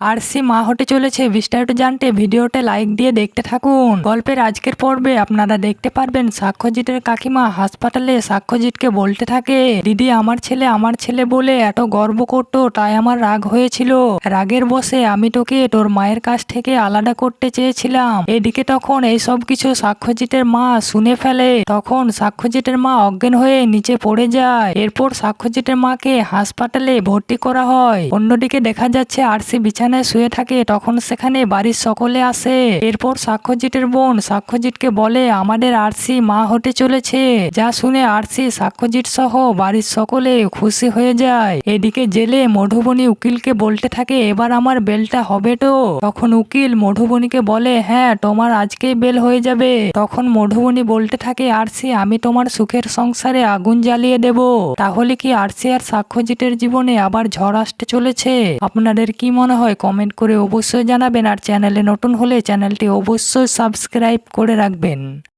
RC মা হতে চলেছে। বিস্তারিত জানতে ভিডিওতে লাইক দিয়ে দেখতে থাকুন। গল্পের আজকের পর্বে আপনারা দেখতে পারবেন সাক্ষ্যজিতের কাকিমা হাসপাতালে সাক্ষ্যজিৎকে বলতে থাকে, দিদি, আমার ছেলে আমার ছেলে বলে এত গর্ব করতো, তাই আমার রাগ হয়েছিল। রাগের বসে আমি তোকে তোর মায়ের কাছ থেকে আলাদা করতে চেয়েছিলাম। এদিকে তখন এই সব কিছু সাক্ষ্যজিতের মা শুনে ফেলে। তখন সাক্ষ্যজিতের মা অজ্ঞান হয়ে নিচে পড়ে যায়। এরপর সাক্ষ্যজিতের মাকে হাসপাতালে ভর্তি করা হয়। অন্যদিকে দেখা যাচ্ছে আরসি বিছানায় শুয়ে থাকে, তখন সেখানে বাড়ির সকলে আসে। এরপর সাক্ষ্যজিতের বোন সাক্ষ্যজিৎকে বলে, আমাদের আরসি মা হতে চলেছে। যা শুনে আরসি, সাক্ষ্যজিৎ সহ বাড়ির সকলে খুশি হয়ে যায়। এদিকে জেলে মধুবনী উকিলকে বলতে থাকে, এবার আমার বেলটা হবে তো? তখন উকিল মধুবনীকে বলে হ্যাঁ তোমার আজকেই বেল হয়ে যাবে। তখন মধুবনী বলতে থাকে, আরসি, আমি তোমার সুখের সংসারে আগুন জ্বালিয়ে দেব। তাহলে কি আরসি আর সাক্ষ্যজিতের জীবনে আবার ঝড় আসতে চলেছে? আপনাদের কি মনে হয় কমেন্ট করে অবশ্যই জানাবেন আর চ্যানেলে নতুন হলে চ্যানেলটি অবশ্যই সাবস্ক্রাইব করে রাখবেন।